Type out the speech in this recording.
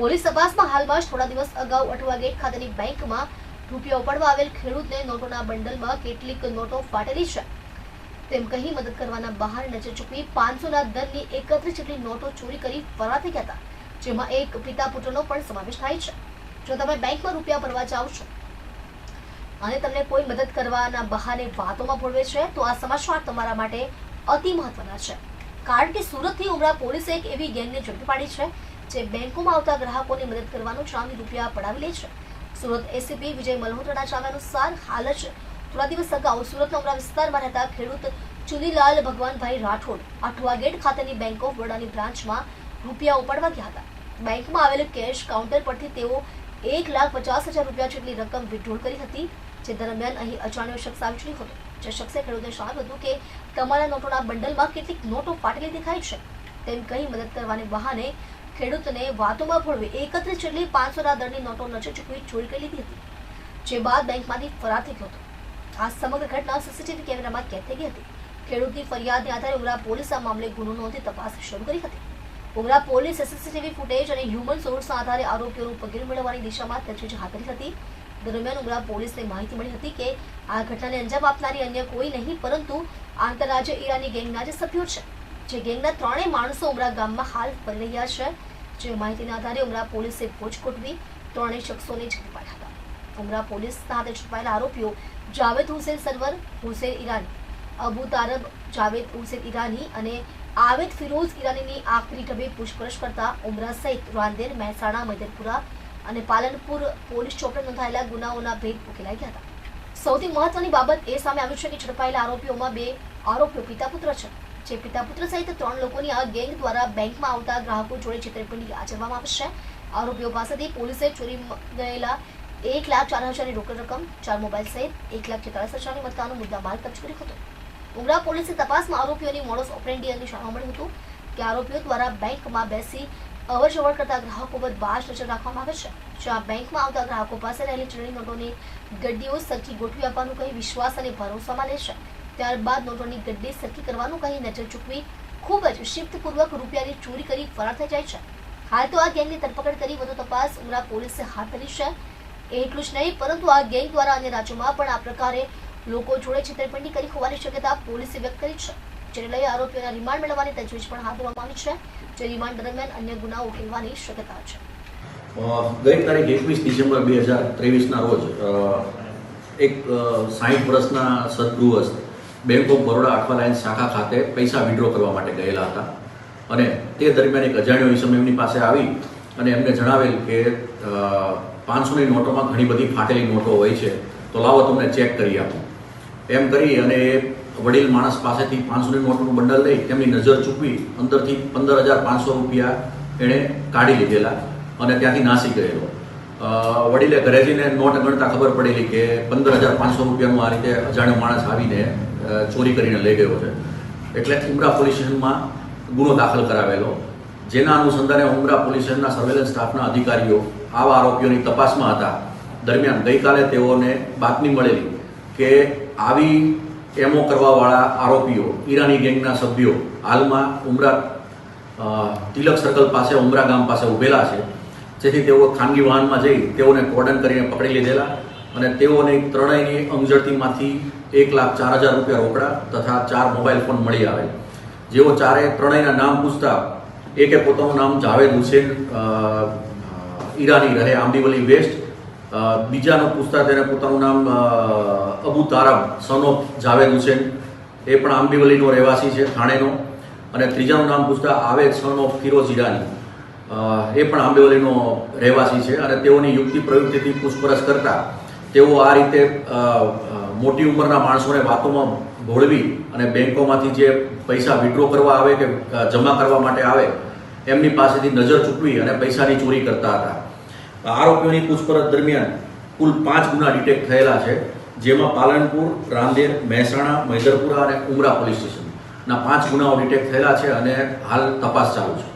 Police તપાસમાં હાલમાં જ થોડા દિવસ અગાઉ અઠવા ગેટ ખાતેની બેંકમાં રૂપિયા ઉપાડવા આવેલ ખેડૂતને નોટોના બંડલમાં કેટલીક નોટો ફાટેલી છે. તેમ કહી મદદ કરવાના બહાર નજર ચૂકવી પાંચસોના દરની એકત્રીસ જેટલી નોટો ચોરી કરી ફરાર થઈ ગયા જેમાં એક પિતા પુત્રનો પણ સમાવેશ થાય છે. જો તમે બેંકમાં રૂપિયા ભરવા જાઓ છો અને તમને કોઈ મદદ કરવાના બહાને વાતોમાં ભોળવે છે, તો આ સમાચાર તમારા માટે અતિ મહત્વના છે. કારણ કે સુરતથી ઉમરા પોલીસે એક એવી ગેંગને ઝડપી પાડી છે જે બેંકોમાં આવતા ગ્રાહકોની મદદ કરવાનું ચાંદી રૂપિયા પડાવી લે છે. સુરત એસીપી વિજય મલ્હોત્રાના અનુસાર હાલ જ થોડા દિવસ અગાઉ સુરતના ઉમરા વિસ્તારમાં રહેતા ખેડૂત ચુનીલાલ ભગવાનભાઈ રાઠોડ આઠવા ગેટ ખાતેની બેંક ઓફ બરોડાની બ્રાન્ચમાં રૂપિયા ઉપાડવા ગયા હતા. બેંકમાં આવેલ કેશ કાઉન્ટર પરથી તેઓ એક લાખ પચાસ હજાર રૂપિયા જેટલી રકમ વિડ્રોલ કરી હતી, જે દરમિયાન અહીં અજાણ્યો શખ્સ આવી ચડ્યો હતો. જે શખ્સે ખેડૂતને જણાવ્યું હતું કે, તમારા નોટોના બંડલમાં કેટલીક નોટો ફાટેલી દેખાય છે. તેમ કહી મદદ કરવાને બહાને ખેડૂતને વાતોમાં ભોળવી એકત્રીસ જેટલી પાંચસોના દરની નોટો નજર ચૂકવી ચોરી કરી લીધી હતી, જે બાદ બેંકમાંથી ફરાર થઈ ગયો હતો. આ સમગ્ર ઘટના સીસીટીવી કેમેરામાં કેદ થઈ ગઈ હતી. ખેડૂતની ફરિયાદને આધારે ઉમરા પોલીસ આ મામલે ગુનો નોંધી તપાસ શરૂ કરી હતી. ઉમરા પોલીસ સીસીટીવી ફૂટેજ અને હ્યુમન સોર્સના આધારે આરોપીઓનું પગેર મેળવવાની દિશામાં તજવીજ હાથ ધરી હતી. દરમિયાન ઉમરા પોલીસને માહિતી મળી હતી કે આ ઘટનાને અંજામ આપનારી અન્ય કોઈ નહીં, પરંતુ આંતરરાજ્ય ઈરાની ગેંગના જે સભ્યો છે. જે ગેંગના ત્રણેય માણસો ઉમરા ગામમાં હાલ ફરી રહ્યા છે. જે માહિતીના આધારે ઉમરા પોલીસે પોચ કોટવી ત્રણેય શખ્સોને ઝડપી હતા. ઉમરા પોલીસના હાથે ઝડપાયેલા આરોપીઓ જાવેદ હુસેન સરવર, હુસેન ઈરાની, અબુ તારબ, જાવેદ હુસેન ઈરાની અને આવેદ ફિરોઝ ઈરાનીની આખરી ઢબે પૂછપરછ કરતા ઉમરા સહિત રાંદેર, મહેસાણા મધેપુરા અને પાલનપુર પોલીસ ચોપડે નોંધાયેલા ગુનાઓના ભેદ ઉકેલાઈ ગયા હતા. સૌથી મહત્વની બાબત એ સામે આવ્યું છે કે ઝડપાયેલા આરોપીઓમાં બે આરોપીઓ પિતા પુત્ર છે. જે પિતા પુત્ર સહિત ત્રણ લોકોની આ ગેંગ દ્વારા બેંકમાં આવતા ગ્રાહકો જોડે છેતરપિંડી આચરવામાં આવશે આરોપીઓ પાસેથી પોલીસે ચોરી ગયેલા એક લાખ ચાર હજારની રોકડ રકમ, ચાર મોબાઈલ સહિત એક લાખ છેતાલીસ હજારની મતદાનો મુદ્દા માલ કબજે કર્યો હતો. ઉમરા પોલીસે તપાસમાં આરોપીઓની મોડસ ઓપરેન્ડી અંગે જાણવા મળ્યું હતું કે આરોપીઓ દ્વારા બેંકમાં બેસી અવર જવર કરતા ગ્રાહકો પર બાજ નજર રાખવામાં આવે છે. જ્યાં બેંકમાં આવતા ગ્રાહકો પાસે રહેલી ચલણી નોટોની ગડ્ડીઓ સરખી ગોઠવી આપવાનું કહી વિશ્વાસ અને ભરોસામાં લે છે. ત્યારબાદ નોટોની ગડ્ડી સરખી કરવાનું કહી નજર ચૂકવી ખૂબ જ શિફ્તપૂર્વક રૂપિયાની ચોરી કરી ફરાર થઈ જાય છે. હાલ તો આ ગેંગની ધરપકડ કરી વધુ તપાસ ઉમરા પોલીસે હાથ ધરી છે. એટલું જ નહીં, પરંતુ આ ગેંગ દ્વારા અન્ય રાજ્યોમાં પણ આ પ્રકારે લોકો જોડે છેતરપિંડી કરી હોવાની શક્યતા પોલીસે વ્યક્ત કરી છે, જેને લઈ આરોપીઓના રિમાન્ડ મેળવવાની તજવીજ પણ હાથ ધરવામાં આવી છે, જે રિમાન્ડ દરમિયાન અન્ય ગુનાઓ ઉકેલવાની શક્યતા છે. ગઈ તારીખ એકવીસ ડિસેમ્બર બે હજાર ત્રેવીસના રોજ એક સાહીઠ વર્ષના સદગૃહસ્થ bank of Baroda Athwa line શાખા ખાતે પૈસા વિડ્રો કરવા માટે ગયેલા હતા. અને તે દરમિયાન એક અજાણ્યો ઈસમ એમની પાસે આવી અને એમને જણાવેલ કે પાંચસોની નોટોમાં ઘણી બધી ફાટેલી નોટો હોય છે, તો લાવો તમને ચેક કરી આપું. એમ કરી અને એ વડીલ માણસ પાસેથી પાંચસોની નોટનું બંડલ લઈ તેમની નજર ચૂકવી અંદરથી પંદર હજાર પાંચસો રૂપિયા એણે કાઢી લીધેલા અને ત્યાંથી નાસી ગયેલો. વડીલે ઘરે નોટ ગણતા ખબર પડેલી કે પંદર હજાર પાંચસો રૂપિયાનું આ રીતે અજાણ્યો માણસ આવીને ચોરી કરીને લઈ ગયો છે. એટલે ઉમરા પોલીસ સ્ટેશનમાં ગુનો દાખલ કરાવેલો. જેના અનુસંધાને ઉમરા પોલીસ સ્ટેશનના સર્વેલન્સ સ્ટાફના અધિકારીઓ આવા આરોપીઓની તપાસમાં હતા. દરમિયાન ગઈકાલે તેઓને બાતમી મળેલી કે આવી એમો કરવાવાળા આરોપીઓ, ઈરાની ગેંગના સભ્યો હાલમાં ઉમરા તિલક સર્કલ પાસે, ઉમરા ગામ પાસે ઊભેલા છે. જેથી તેઓ ખાનગી વાહનમાં જઈ તેઓને કોર્ડન કરીને પકડી લીધેલા અને તેઓને ત્રણેયની અંગઝડતીમાંથી એક લાખ ચાર હજાર રૂપિયા રોકડા તથા ચાર મોબાઈલ ફોન મળી આવે જેઓ ચારે ત્રણેયના નામ પૂછતા, એકે પોતાનું નામ જાવેદ હુસેન ઈરાની રહે, આંબીવલી વેસ્ટ. બીજાનું પૂછતા તેને પોતાનું નામ અબુ તારબ સન ઓફ જાવેદ હુસેન. એ પણ આંબીવલીનો રહેવાસી છે, થાણેનો. અને ત્રીજાનું નામ પૂછતા આવે સન ઓફ ફિરોઝ ઈરાની. એ પણ આંબેવલીનો રહેવાસી છે અને તેઓની યુક્તિ પ્રવૃત્તિથી પૂછપરછ કરતા તેઓ આ રીતે મોટી ઉંમરના માણસોને વાતોમાં ભોળવી અને બેંકોમાંથી જે પૈસા વિડ્રો કરવા આવે કે જમા કરવા માટે આવે, એમની પાસેથી નજર ચૂકવી અને પૈસાની ચોરી કરતા હતા. આરોપીઓની પૂછપરછ દરમિયાન કુલ પાંચ ગુના ડિટેક્ટ થયેલા છે, જેમાં પાલનપુર, રાંદેર, મહેસાણા, મૈદરપુરા અને ઉમરા પોલીસ સ્ટેશનના પાંચ ગુનાઓ ડિટેક્ટ થયેલા છે અને હાલ તપાસ ચાલુ છે.